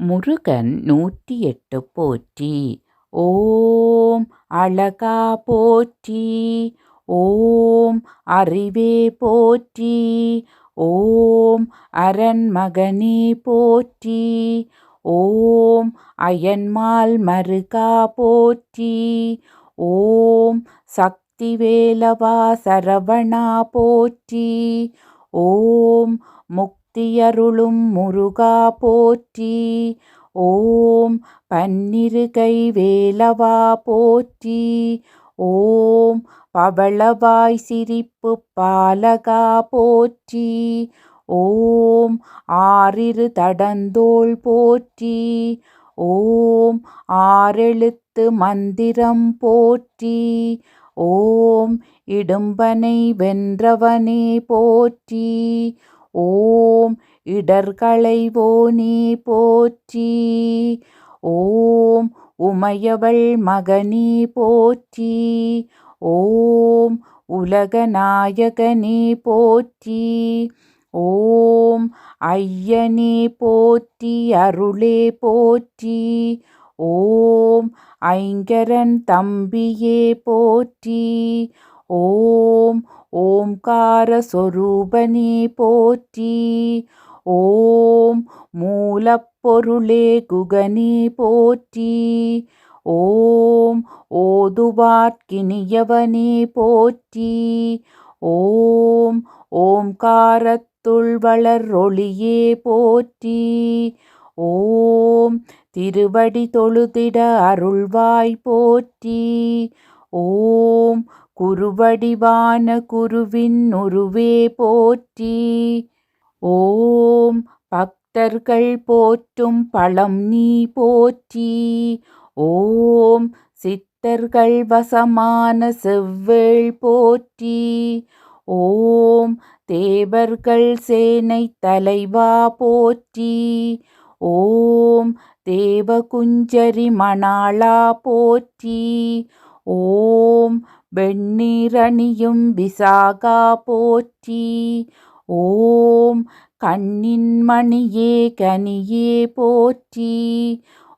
முருகன் நூற்றி எட்டு போற்றி. ஓம் அழகா போற்றி. ஓம் அறிவே போற்றி. ஓம் அரண்மகனே போற்றி. ஓம் அயன்மால் மருகா போற்றி. ஓம் சக்தி வேலவா சரவணா போற்றி. ஓம் முக் முக்தியருளும் முருகா போற்றி. ஓம் பன்னிருகை வேலவா போற்றி. ஓம் பவளவாய் சிரிப்பு பாலகா போற்றி. ஓம் ஆறிரு தடந்தோள் போற்றி. ஓம் ஆறெழுத்து மந்திரம் போற்றி. ஓம் இடும்பனை வென்றவனே போற்றி. ஓம் இடர்களைவோனே போற்றி. ஓம் உமையவள் மகனே போற்றி. ஓம் உலகநாயகனே போற்றி. ஓம் ஐயனே போற்றி அருளே போற்றி. ஓம் ஐங்கரன் தம்பியே போற்றி. ஓம் ஓம்கார சொரூபனே போற்றி. ஓம் மூலப்பொருளே குகனே போற்றி. ஓம் ஓதுவார்க்கினியவனே போற்றி. ஓம் ஓம்காரத்துள் வளர்ொளியே போற்றி. ஓம் திருவடி தொழுதிட அருள்வாய் போற்றி. ஓம் குருவடிவான குருவின் உருவே போற்றி. ஓம் பக்தர்கள் போற்றும் பழம் நீ போற்றி. ஓம் சித்தர்கள் வசமான செவ்வேள் போற்றி. ஓம் தேவர்கள் சேனை தலைவா போற்றி. ஓம் தேவகுஞ்சரி மணாளா போற்றி. ஓம் வெண்ணீரணியும் விசாகா போற்றி. ஓம் கண்ணின் மணியே கனியே போற்றி.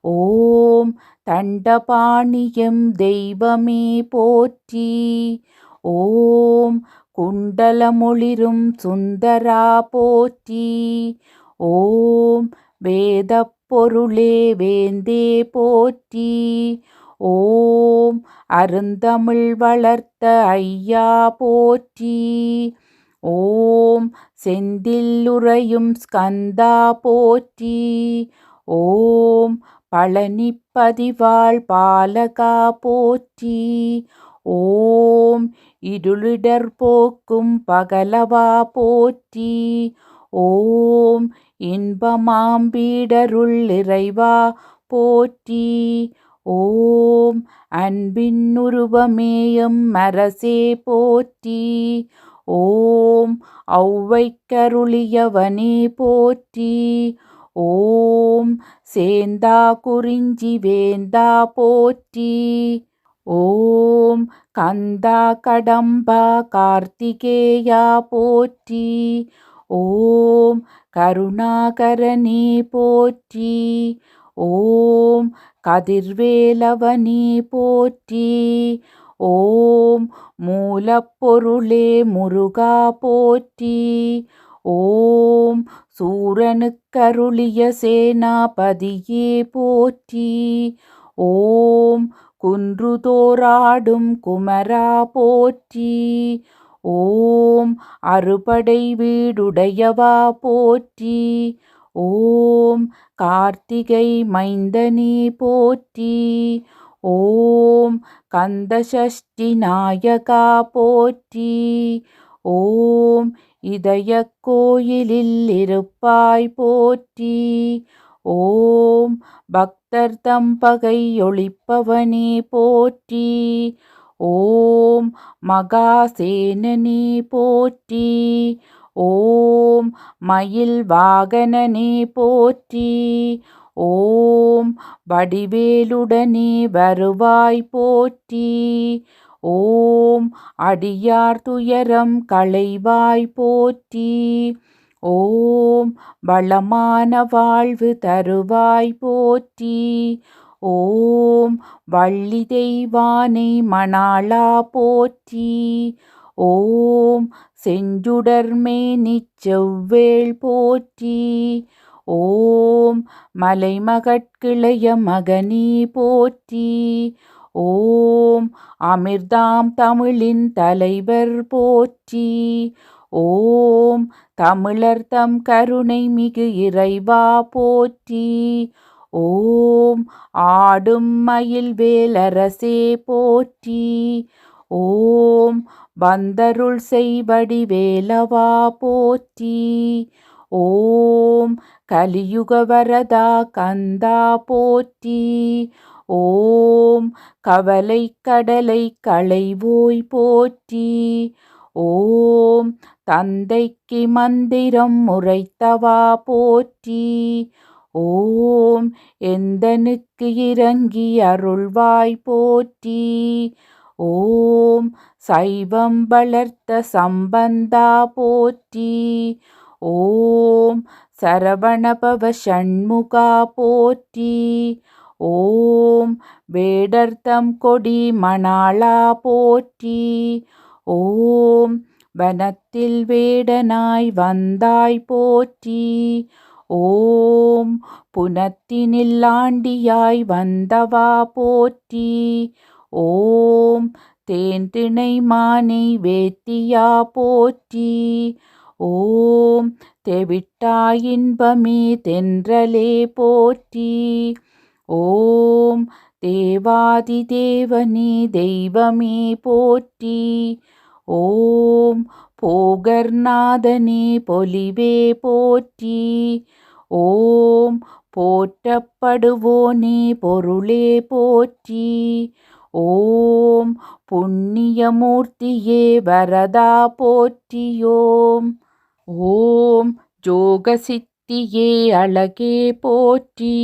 ஓம் தண்டபாணியம் தெய்வமே போற்றி. ஓம் குண்டலமொளிரும் சுந்தரா போற்றி. ஓம் வேத பொருளே வேந்தே போற்றி. ஓம் அருந்தமிழ் வளர்த்த ஐயா போற்றி. ஓம் செந்தில்லுறையும் ஸ்கந்தா போற்றி. ஓம் பழனிப்பதிவாள் பாலகா போற்றி. ஓம் இருளிடர் போக்கும் பகலவா போற்றி. ஓம் இன்பமாம்பீடருள் இறைவா போற்றி. ஓம் அன்பின் உருவமேயம் அரசே போற்றி. ஓம் ஔவைக்கருளியவனே போற்றி. ஓம் சேந்தா குறிஞ்சி வேந்தா போற்றி. ஓம் கந்தா கடம்பா கார்த்திகேயா போற்றி. ஓம் கருணாகரனே போற்றி. ஓம் கதிர்வேலவனே போற்றி. ஓம் மூலப்பொருளே முருகா போற்றி. ஓம் சூரனுக்கருளிய சேனாபதியே போற்றி. ஓம் குன்றுதோராடும் குமரா போற்றி. ஓம் அறுபடை வீடுடையவா போற்றி. ஓம் கார்த்திகை மைந்தனே போற்றி. ஓம் கந்தசஷ்டி நாயகா போற்றி. ஓம் இதய கோயிலில் இருப்பாய் போற்றி. ஓம் பக்தர் தம்பகை ஒளிப்பவனே போற்றி. ஓம் மகாசேனனே போற்றி. ஓம் மயில் வாகனனே போற்றி. ஓம் வடிவேலுடனே வருவாய் போற்றி. ஓம் அடியார் துயரம் களைவாய் போற்றி. ஓம் வளமான வாழ்வு தருவாய் போற்றி. ஓம் வள்ளி தெய்வானை மணாளா போற்றி. ஓம் செஞ்சுடர்மே நிச்செவ்வேள் போற்றி. ஓம் மலைமகட்கிளைய மகனே போற்றி. ஓம் அமிர்தாம் தமிழின் தலைவர் போற்றி. ஓம் தமிழர் தம் கருணை மிகு இறைவா போற்றி. ஓம் ஆடும் மயில் வேலரசே போற்றி. ஓம் வந்தருள் செய்வடி வேலவா போற்றி. ஓம் கலியுக வரதா கந்தா போற்றி. ஓம் கவலை கடலை களைவோய் போற்றி. ஓம் தந்தைக்கு மந்திரம் முறைத்தவா போற்றி. ஓம் எந்தனுக்கு இறங்கி அருள்வாய் போற்றி. ஓம் சைவம் வளர்த்த சம்பந்தா போற்றி. ஓம் சரவணபவ ஷண்முகா போற்றி. ஓம் வேடர்த்தம் கொடி மணாளா போற்றி. ஓம் வனத்தில் வேடனாய் வந்தாய் போற்றி. ஓம் புனத்தினில் ஆண்டியாய் வந்தவா போற்றி. ஓம் தேன் திணை மானை வேத்தியா போற்றி. ஓம் தெவிட்டாய் இன்பமே தென்றலே போற்றி. ஓம் தேவாதி தேவனே தெய்வமே போற்றி. ஓம் போகர்நாதனே பொலிவே போற்றி. ஓம் போற்றப்படுவோனே பொருளே போற்றி. ஓம் புண்ணியமூர்த்தியே வரதா போற்றியோம். ஓம் ஜோகசித்தியே அழகே போற்றி.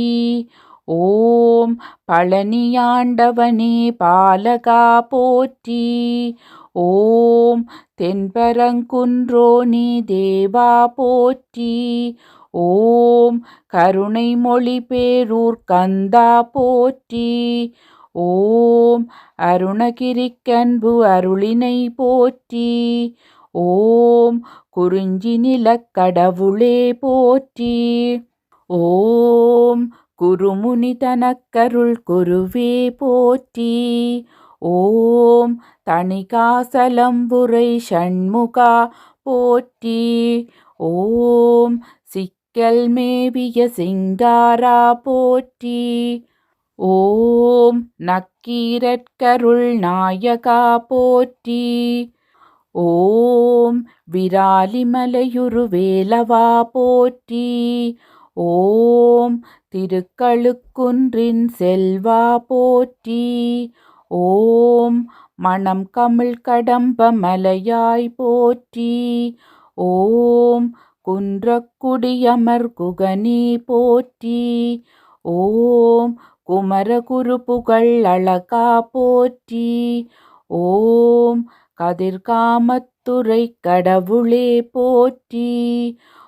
ஓம் பழனியாண்டவனே பாலகா போற்றி. ஓம் தென்பரங்குன்றோனே தேவா போற்றி. ஓம் கருணை மொழி பேரூர் கந்தா போற்றி. ஓம் அருணகிரிக்கன்பு அருளினை போற்றி. ஓம் குறிஞ்சி நிலக்கடவுளே போற்றி. ஓம் குருமுனி தனக்கருள் குருவே போற்றி. ஓம் தணிகாசலம்புரை ஷண்முகா போற்றி. ஓம் சிக்கல் மேவிய சிங்காரா போற்றி. ஓம் நக்கீரட்கருள் நாயகா போற்றி. ஓம் விராலிமலையுருவேலவா போற்றி. ஓம் திருக்கழுக்குன்றின் செல்வா போற்றி. ஓம் மணம் கமிழ் கடம்ப மலையாய் போற்றி. ஓம் குன்றக்குடியமர் குகனி போற்றி. ஓம் குமரகுரு புகழ் அழகா போற்றி. ஓம் கதிர்காமத்துறை கடவுளே போற்றி.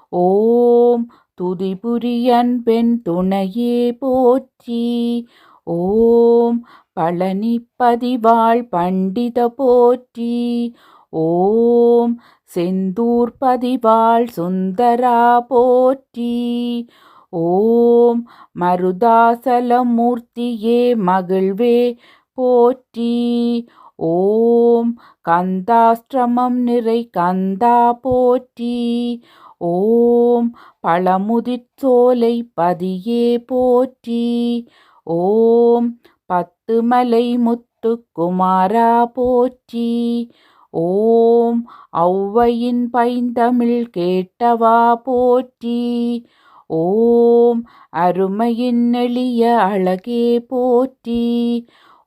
ஓம் துதிபுரியன் பெண் துணையே போற்றி. ஓம் பழனி பதிவாள் பண்டித போற்றி. ஓம் செந்தூர் பதிவாள் சுந்தரா போற்றி. ஓம் மருதாசலமூர்த்தியே மகிழ்வே போற்றி. ஓம் கந்தாஷ்டிரமம் நிறை கந்தா போற்றி. ஓம் பழமுதிர்ச்சோலை பதியே போற்றி. ஓம் பத்துமலை முத்து குமாரா போற்றி. ஓம் ஔவையின் பைந்தமிழ் கேட்டவா போற்றி. ஓம் அருமையின் எளிய அழகே போற்றி.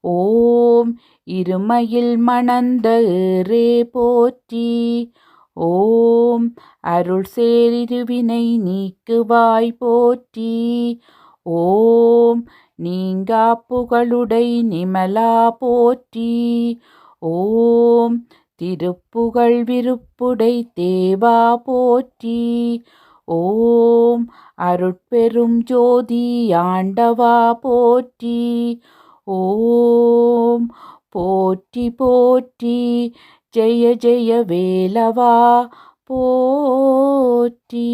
ஓம் இருமையில் மணந்த ஏறே போற்றி. ஓம் அருள் சேரிருவினை நீக்குவாய் போற்றி. ஓம் நீங்கா புகழுடை நிமலா போற்றி. ஓம் திருப்புகழ் விருப்புடை தேவா போற்றி. ஓம் அருட்பெரும் ஜோதி ஆண்டவா போற்றி. ஓம் போற்றி போற்றி. ஜெய ஜெய வேலவா போற்றி.